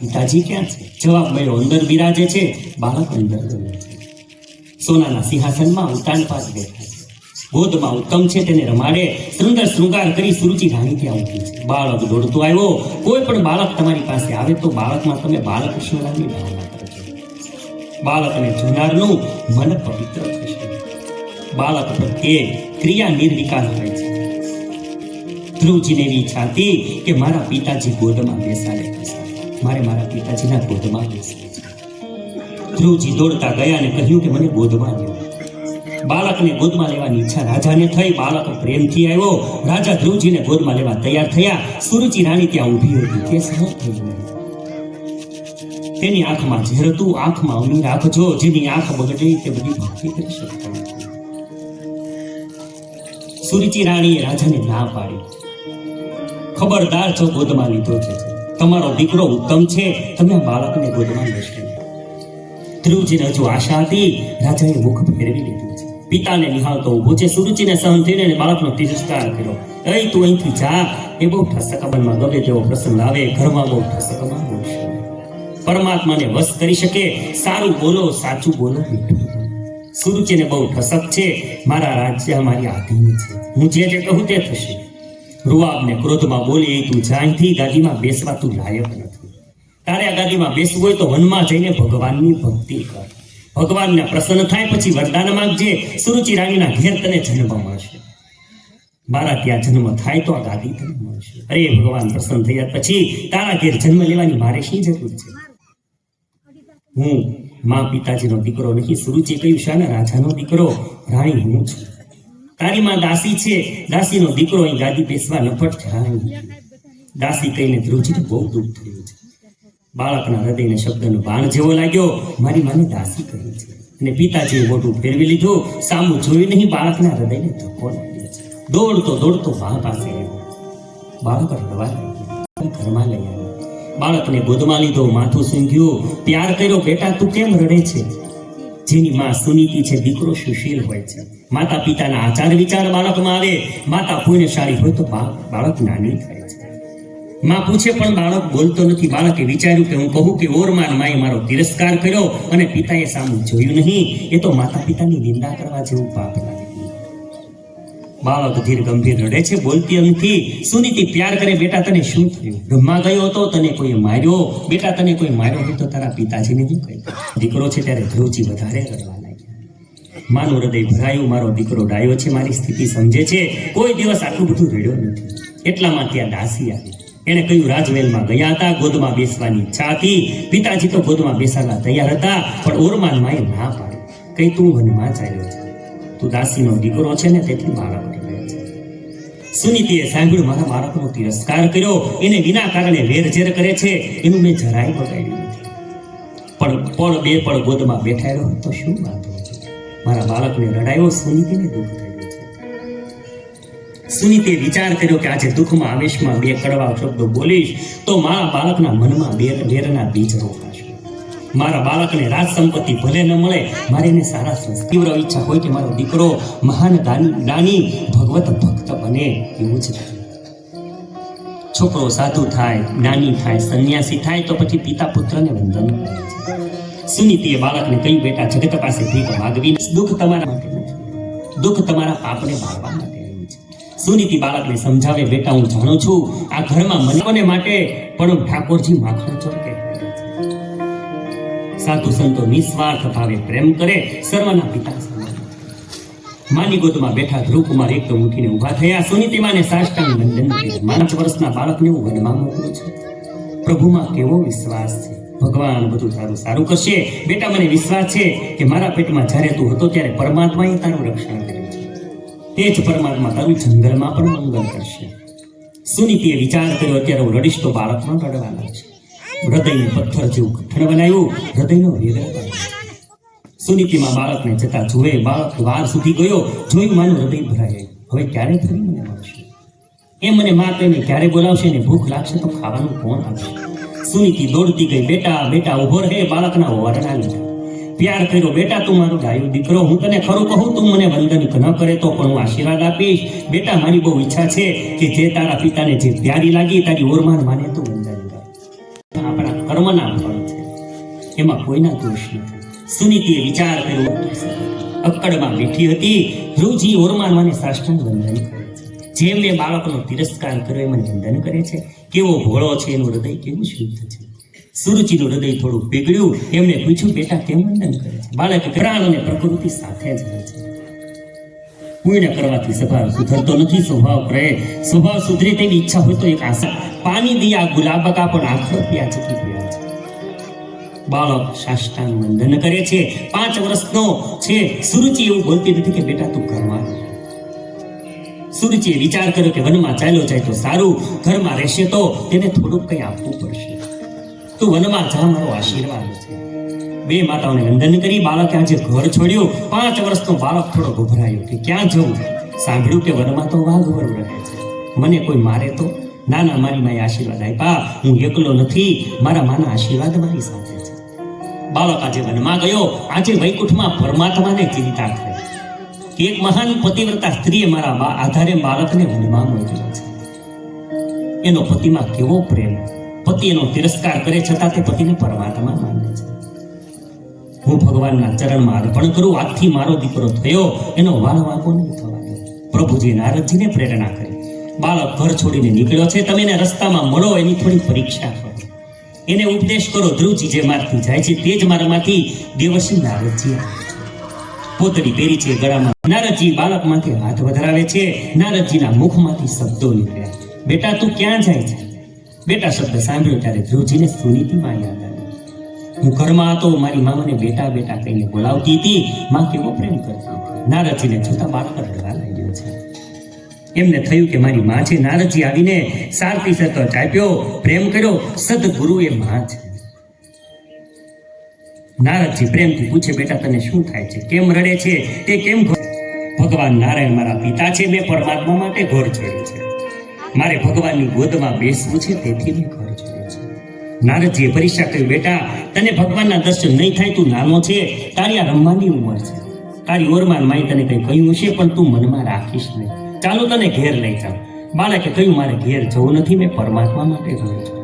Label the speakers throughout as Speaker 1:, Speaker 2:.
Speaker 1: પિતાજી ક્યાં છે? જવાબ મળ્યો, અંદર બિરાજે છે, બાળક અંદર છે. સોનાના સિંહાસનમાં ઉતાન પાસ બેઠા છે. ગોદમાં ઉત્તમ છે તેને રમાડે, સુંદર શૃંગાર કરી સુરુચિ રાણી ત્યાં ઉઠી છે. બાળક દોડતો આવ્યો, કોઈ પણ બાળક તમારી પાસે આવે તો બાળકમાં તમે બાલકૃષ્ણરામની ભાવના કરજો. બાળકને જોનારનું મન પવિત્ર થશે. બાળક પ્રત્યે ક્રિયા નિર્વિકાર હોય છે. ધ્રુવજીને એવી હતી કે મારા પિતાજી ગોદમાં બેસાડે બેસાડે. મારે મારા પિતાજીના ગોદમાં ધ્રુવજી દોડતા ગયા અને કહ્યું કે મને ગોદમાં લ્યો બાળકને ગોદમાં લેવાની ઈચ્છા રાજાને થઈ. બાળક પ્રેમથી આવ્યો. રાજા ધ્રુવજીને ગોદમાં લેવા તૈયાર થયા. સુરુચિ રાણી ત્યાં ઊભી હતી તે સહજ થઈ તેની આંખમાં ઝેર હતું. આંખમાં અમી રાખજો જેની આંખ બગડે તે બધી ભક્તિ કરી શકતા નથી. રાણીએ રાજાને ના પાડી. ખબરદાર છો ગોદમાં લીધો છે. તમારો દીકરો ઉત્તમ છે, તમે બાળકને ગોદમાં લેશો ધ્રુવજીને હજુ આશા હતી, રાજાએ મુખ ફેરવી લીધું છે. પિતાને નિહાળતો ઊભો છે, સુરુચિને સહન થઈને એને બાળકનો તિરસ્કાર કર્યો. એ તું અહીંથી જા, એ બહુ ઠસકમનમાં ગમે તેવો પ્રસંગ આવે, ઘરમાં બહુ ઠસકમાં પરમાત્માને વશ કરી શકે, સારું બોલો, સાચું બોલો. સુરુચિને બહુ ઠસક છે, મારા રાજ્ય મારી આધીન છે. હું જે જે કહું તે થશે. રૂઆબને ક્રોધમાં બોલી "એ તું જાણથી ગાદીમાં બેસવા તું લાયક નથી. તારે આ ગાદીમાં બેસવું હોય તો વનમાં જઈને ભગવાનની ભક્તિ કર. ભગવાનને પ્રસન્ન થાય પછી વરદાન માગજે. સુરુચિ રાણીના ઘેર તને જન્મ મળશે. મારા ત્યાં જન્મ થાય તો આ ગાદી તને મળશે. અરે, ભગવાન પ્રસન્ન થયા પછી તારા ઘેર જન્મ લેવાની મારે શી જરૂર છે? હું, મા પિતાજીનો દીકરો નહીં. સુરુચિ કહ્યું, શાના રાજાનો દીકરો? રાણી હું છું. તારી માં દાસી છે. દાસીનો દીકરો અહીં ગાદી બેસવા નફટ જાય. દાસી કહીને, ધ્રુવજીને બહુ દુઃખ થયું છે. બાળકના હૃદયને શબ્દનો બાણ જેવો લાગ્યો. મારી માને દાસી કહી છે. અને પિતાજીએ મોટું ફેરવી લીધું. સામું જોઈ નહીં, બાળકના હૃદયને ધક્કો લાગ્યો છે. દોડતો દોડતો બા પાસે બાળક રડવા ઘરમાં લઈ આવ્યો. બાળકને ગોદમાં લીધો, માથું સૂંઘ્યું. પ્યાર કર્યો, બેટા, તું કેમ રડે છે? જેની માં સુનીતિ છે, દીકરો સુશીલ હોય છે. માતા પિતાના આચાર વિચાર બાળકમાં આવે, માતા પુણ્યશાળી હોય તો બાળક નાની થાય છે. માં પૂછે, પણ બાળક બોલતો નથી. બાળકે વિચાર્યું કે હું કહું કે ઓરમાન માએ મારો તિરસ્કાર કર્યો અને પિતાએ સામું જોયું નહીં. એ તો માતા પિતાની નિંદા કરવા જેવું પાપ લાગે. બાળક ધીર ગંભીર રડે છે, બોલતી નથી. સુનીતિ પ્યાર કરે, બેટા, તને શું થયું? બ્રહ્મા ગયો હતો, તને કોઈ માર્યો? બેટા, તને કોઈ માર્યો હતો તારા પિતાજીને શું કહ્યું? દીકરો છે ત્યારે ધ્રુવજી વધારે રડવા માનું હૃદય ભરાયું, મારો દીકરો ડાયો છે, મારી સ્થિતિ સમજે છે. કોઈ દિવસ આટલું બધું રડ્યો નથી. એટલામાં ત્યાં દાસી આવી. એણે કહ્યું રાજવેલમાં ગયા હતા, ગોદમાં બેસવાની ઈચ્છા હતી. પિતાજી તો ગોદમાં બેસાડવા તૈયાર હતા, પણ ઓરમાન માએ ના પાડી. કઈ તું વનમાં ચાલ્યો છે? તું દાસીનો દીકરો છે ને, તેથી રહે છે. સુનીતિએ સાંભળ્યું, મારા બાળકનો તિરસ્કાર કર્યો. એને વિના કારણે વેરઝેર કરે છે. એનું મેં જરાય બગાડ્યું નથી. પણ પળ બે પળ ગોદમાં બેઠાયો તો શું છે મારા બાળકને રડાયો, સુનીતિને દુઃખ થયું છે. સુનીતે વિચાર કર્યો કે આજે દુઃખમાં આવેશમાં બે કડવા શબ્દો બોલીશ, તો મારા બાળકના મનમાં બેર બેરના બીજ રોપાશે મારા બાળકને રાજ સંપત્તિ ભલે ન મળે, મારે એને સારા તીવ્ર ઈચ્છા હોય કે મારો દીકરો મહાન દાની ભગવત ભક્ત બને એવું જ છોકરો સાધુ થાય જ્ઞાની થાય, સંન્યાસી થાય, તો પછી પિતા પુત્રને વંદન કરે છે. સુનીતિએ બાળકને કહ્યું, બેટા, જગત પાસે ભીખ માગવી દુઃખ તમારા માટે દુઃખ તમારા પાપને મારવા માટે સુનીતિ બાળકને સમજાવે, બેટા, હું જાણું છું, આ ઘરમાં મને માટે પણ ઠાકોરજી માખણ ચોર સાધુ સંતો નિસ્વાર્થ ભાવે પ્રેમ કરે સર્વના પિતા માની ગોદમાં બેઠા ધ્રુવકુમાર એકદમ ઉઠીને ઊભા થયા. સુનીતિમાને સાષ્ટાંગ વંદન કર્યું. પાંચ વર્ષના બાળકને હું વનમાં મોકલું છું. પ્રભુમાં કેવો વિશ્વાસ છે. ભગવાન બધું તારું સારું કરશે. બેટા, મને વિશ્વાસ છે કે મારા પેટમાં જ્યારે તું હતો ત્યારે પરમાત્માએ તારું રક્ષણ કર્યું છે. તે જ પરમાત્મા તારું જંગલમાં પણ મંગલ કરશે. સુનીતિએ વિચાર કર્યો, અત્યારે હું રડીશ તો બાળક પણ રડવા છે. હૃદયને પથ્થર જેવું કઠણ બનાવ્યું, હૃદયનો હૃદય બનાવ્યો સુનીતિમાં બાળકને જતા જુએ બાળક વાર સુધી ગયો, જોયું માનું હૃદય ભરાય. હવે ક્યારે ફરી મને મળશે એ મને માં કહીને ક્યારે બોલાવશે ને ભૂખ લાગશે તો ખાવાનું કોણ આપશે? સુનીતિ દોડતી ગઈ બેટા બેટા ઊભો રહે બાળકના વરણા લીધા પ્યાર કર્યો, બેટા તું મારો ગાયો દીકરો, હું તને ખરું કહું, તું મને વંદન ન કરે તો પણ હું આશીર્વાદ આપીશ. બેટા, મારી બહુ ઈચ્છા છે કે જે તારા પિતાને જે પ્યારી લાગી, તારી ઓરમાન માને તું વંદન કર આપણા કર્મના ફળ છે. એમાં કોઈના દોષ નથી. સુનીતિએ વિચાર કર્યો, અક્કડમાં બેઠી હતી રોજી ઓરમાન મને સાષ્ટાંગ વંદન કરે છે. જેમ મેં બાળકનો તિરસ્કાર કર્યો મને વંદન કરે છે. કેવો ભોળો છે એનું હૃદય કેવું શુદ્ધ છે? સુરુચિનું હૃદય થોડું પીગળ્યું એમને પૂછ્યું, બેટા, કેમ વંદન કરે છે? બાળક પ્રાણ અને પ્રકૃતિ સાથે જ રહે છે. પુણ્ય કરવાથી સ્વભાવ સુધરતો નથી, સ્વભાવ રહે. સ્વભાવ સુધરે તેવી ઈચ્છા હોય તો એક આશા. પાણી દિયા ગુલાબકા પણ આખો પ્યા ચકી ગયા છે. બાળક સાષ્ટાંગ વંદન કરે છે. પાંચ વર્ષનો છે. સુરુચિ એવું બોલતી નથી કે, બેટા, તું ઘરમાં રહે. વિચાર કર્યો કે વનમાં ચાલ્યો જાય તો સારું, ઘરમાં રહેશે તો તેને થોડુંક કંઈ આપવું પડશે. તું વનમાં જા, મારો આશીર્વાદ છે. બે માતાઓને વંદન કરી, બાળકે આજે ઘર છોડ્યું. પાંચ વર્ષનો બાળક થોડો ગભરાયો કે ક્યાં જવું? સાંભળ્યું કે વનમાં તો વાઘવરું રહે છે. મને કોઈ મારે તો? ના ના મારી માએ આશીર્વાદ આપ્યા. હું એકલો નથી. મારા માના આશીર્વાદ મારી સાથે છે. બાળક આજે વનમાં ગયો. આજે વૈકુંઠમાં પરમાત્માને ચિંતા થઈ. એક મહાન પતિવ્રતા સ્ત્રીએ મારા આધારે બાળકને વનમાં મોકલ્યો છે. એનો પતિમાં કેવો પ્રેમ. પતિ એનો તિરસ્કાર કરે છતાં તે પતિને પરમાત્મા માને છે. હું ભગવાનના ચરણમાં અર્પણ કરું, આજથી મારો દીકરો થયો, એનો વાલ વાંકો નહીં થવાનો. પ્રભુજી નારદજીને પ્રેરણા કરી. બાળક ઘર છોડીને નીકળ્યો છે, તમે એને રસ્તામાં મળો, એની થોડી પરીક્ષા કરો. એને ઉપદેશ કરો, ધ્રુવજી જે મારથી જાય છે, તે જ મારામાંથી દેવસિંહ નારદજી આવે. પોતડી પહેરી છે ગળામાં. નારદજી બાળકમાંથી હાથ વધારાવે છે. નારદજીના મુખમાંથી શબ્દો નીકળ્યા બેટા, તું ક્યાં જાય છે? બેટા શબ્દ સાંભળ્યો ત્યારે ધ્રુવજીને સુનીતિમાં યાદ આવી હું ઘરમાં હતો, મારી મામાને બેટા બેટા કહીને બોલાવતી હતી. માં કેવો પ્રેમ કરતી નારદજીને જોતા બાળક રડવા લાગ્યો છે. એમને થયું કે મારી માં છે નારદજી આવીને સારથી સતો ચાપ્યો. પ્રેમ કર્યો. સદગુરુ એ માં છે નારદજી પ્રેમથી પૂછે, બેટા, તને શું થાય છે? કેમ રડે છે? તે કેમ ઘોર-" ભગવાન નારાયણ મારા પિતા છે, મેં પરમાત્મા માટે ઘોર છોડ્યું છે. મારે ભગવાનની ગોદમાં બેસવું છે, તેથી મેં ઘર છોડ્યું છે. નારદજીએ પરીક્ષા કરી, બેટા, તને ભગવાનના દર્શન નહીં થાય, તું નાનો છે. તારી આ રમવાની ઉંમર છે. તારી ઓરમાન માય તને કંઈ કહ્યું હશે, પણ તું મનમાં રાખીશ નહીં. ચાલો તને ઘેર લઈ જાઉં. બાળકે કહ્યું, મારે ઘેર જવું નથી, મેં પરમાત્મા માટે ઘર છે.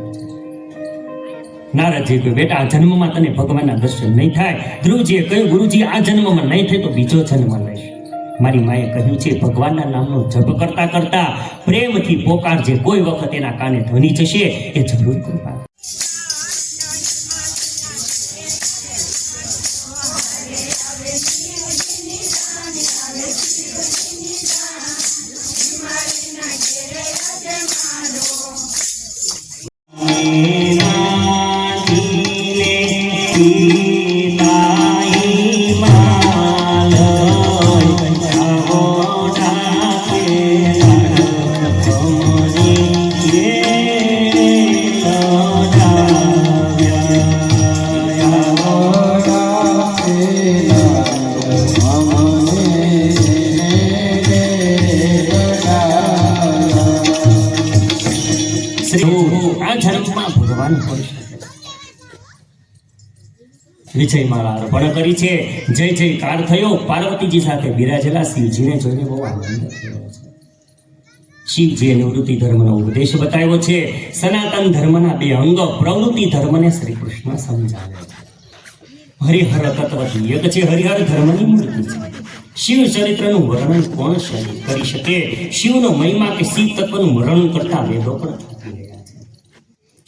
Speaker 1: નારદજી કહ્યું, બેટા, આ જન્મમાં તને ભગવાનના દર્શન નહીં થાય. ધ્રુવજીએ કહ્યું, ગુરુજી, આ જન્મમાં નહીં થાય તો બીજો જન્મ લઈશ. મારી માએ કહ્યું છે, ભગવાનના નામનો જપ કરતા કરતા પ્રેમથી પોકારજે કોઈ વખત એના કાને ધ્વનિ જશે, એ જરૂર કૃપા આ જન્મમાં ભગવાન હોય શકે વિજય માળા અર્પણ કરી છે. જય જય કાર થયો. પાર્વતીજી સાથે બિરાજેલા શિવજીને જોઈને બહુ આનંદ શિવજીએ નિવૃત્તિ ધર્મનો ઉપદેશ બતાવ્યો છે. સનાતન ધર્મના બે અંગ પ્રવૃત્તિ ધર્મને શ્રી કૃષ્ણ સમજાવે છે. હરિહર તત્વ એક છે. હરિહર ધર્મની મૂર્તિ છે. શિવ ચરિત્રનું વર્ણન કોણ કરી શકે? શિવનો મહિમા કે શિવ તત્વનું વર્ણન કરતા વેદો પણ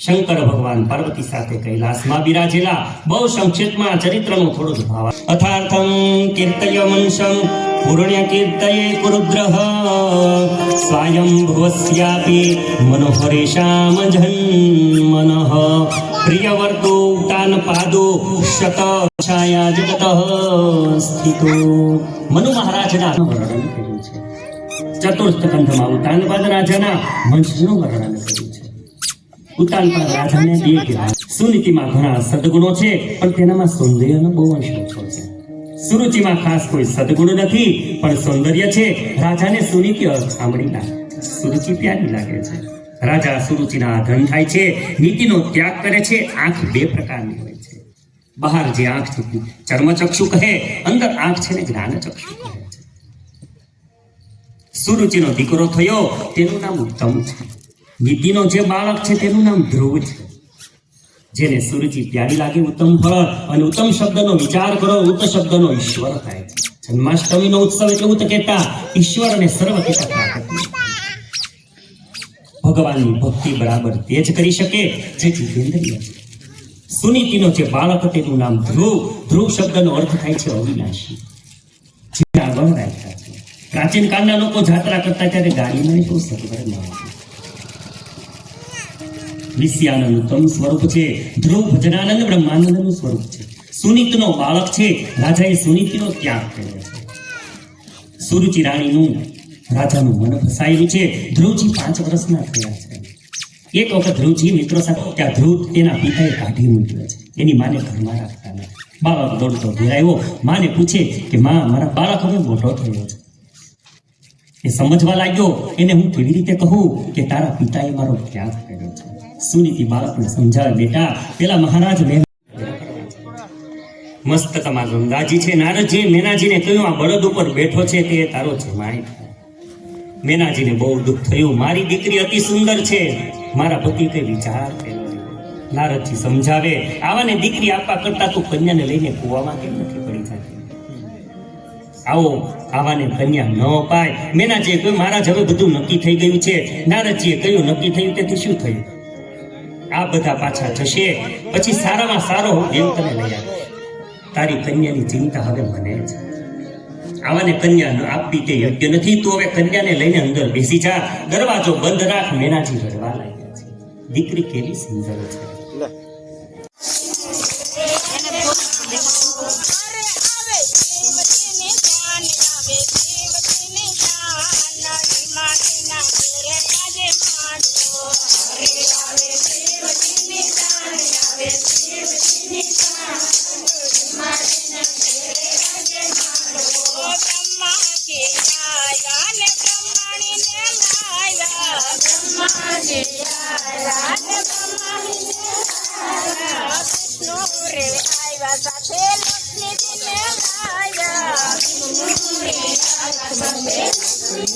Speaker 1: શંકર ભગવાન પાર્વતી સાથે કૈલાસમાં બિરાજેલા બહુ સંક્ષિપ્તમાં ચરિત્રનો થોડો ભાવ અથાર્થમ કીર્તય મનસમ પૂર્ણ્ય કીર્તયે કુરુદ્રહ સ્વાયં ભુવસ્યાપી મનોહરેશામ જન્મનઃ પ્રિયવર્તો તાન પાદો શત છાયા જગત સ્થિતો. મનુ મહારાજના વર્ણન કર્યું છે. ચતુર્થ કંઠમાં ઉતાનપાદ રાજાના વંશનું વર્ણન કર્યું છે. ઉતાનપાદ રાજાને બે કહેવાય સુનીતિમાં ઘણા સદગુણો છે પણ તેનામાં સૌંદર્યનો બહુ અંશ ઓછો છે સુરુચિમાં ખાસ કોઈ સદગુણ નથી પણ સૌંદર્ય છે રાજાને સુનીતિ સાંભળી લાગે સુરુચિ પ્યારી લાગે છે રાજા સુરુચિના ધન થાય છે નીતિનો ત્યાગ કરે છે આંખ બે પ્રકારની હોય છે બહાર જે આંખ છે ચર્મચક્ષુ કહે અંદર આંખ છે ને જ્ઞાનચક્ષુ કહે છે સુરુચિનો દીકરો થયો તેનું નામ ઉત્તમ છે. નીતિનો જે બાળક છે તેનું નામ ધ્રુવ છે. જેને સુરજી પ્યારી લાગે ઉત્તમ ફળ અને ઉત્તમ શબ્દનો વિચાર કરો, ઉત્ત શબ્દનો ઈશ્વર થાય છે. જન્માષ્ટમીનો ઉત્સવ એટલે ઉત્ત કહેતા ઈશ્વર અને સર્વ કહેતા પ્રાકૃતિક. ભગવાનની ભક્તિ બરાબર તે જ કરી શકે જે જીતેન્દ્રિય સુનીતિનો જે બાળક તેનું નામ ધ્રુવ ધ્રુવ શબ્દનો અર્થ થાય છે અવિનાશી. જે આગળ રાખ્યા છે. પ્રાચીન કાળના લોકો જાત્રા કરતા ત્યારે ગાડીમાં શું સગવડ ન હતી. નિત્યાનંદ તમ સ્વરૂપ છે, ધ્રુવ ભજનાનંદ બ્રહ્માનંદનું સ્વરૂપ છે. સુનીતનો બાળક છે, રાજાએ સુનીતિનો ત્યાગ કર્યો છે. સુરુચિ રાણીનું રાજાનું મન ફસાયેલું છે, ધ્રુવજી પાંચ વર્ષના થયા છે. એક વખત ધ્રુવજી મિત્રો સાથે ત્યાં ધ્રુવ તેના પિતાએ કાઢી મૂક્યો છે. એની માને ઘરમાં રાખતા નથી. બાળક દોડતો ઘેરાયો માને પૂછે કે, માં, મારા બાળક હવે મોટો થયો છે. એ સમજવા લાગ્યો, એને હું કેવી રીતે કહું કે તારા પિતાએ મારો ત્યાગ કર્યો છે? સુનીતિ બાળકને સમજાવે. બેટા, પેલા મહારાજ મસ્ત તમારો ગંગાજી છે. નારદજી, મેનાજીને કહ્યું આ બળદ ઉપર બેઠો છે તે તારો છે માય મેનાજીને બહુ દુઃખ થયું. મારી દીકરી અતિ સુંદર છે. મારા પતિ કઈ વિચાર નારદજી સમજાવે, આવાને દીકરી આપવા કરતા તું કન્યાને લઈને કુવામાં કેમ નથી પડી જાય આવો, આવાને કન્યા ન અપાય. મેનાજીએ કહ્યું, મહારાજ, હવે બધું નક્કી થઈ ગયું છે. નારદજીએ કહ્યું, નક્કી થયું તેથી શું થયું? આ બધા પાછા જશે પછી સારામાં સારો હું દેવ તને લઈ આવીશ. તારી કન્યાની ચિંતા હવે મને છે આવાને કન્યા આપવી તે યોગ્ય નથી, તું હવે કન્યાને લઈને અંદર બેસી જા. દરવાજો બંધ રાખ, મેનાજી રડવા લાગ્યા છે દીકરી કેવી સુંદર છે.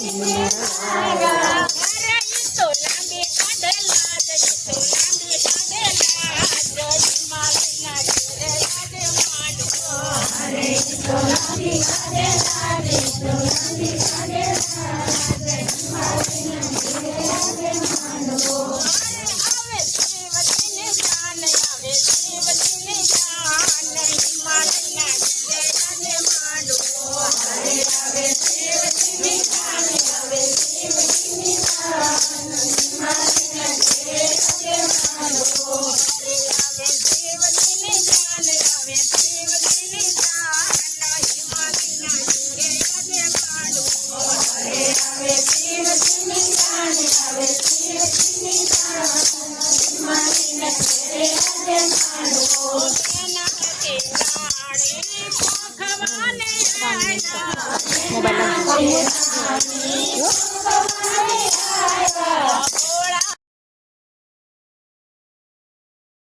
Speaker 2: Yeah.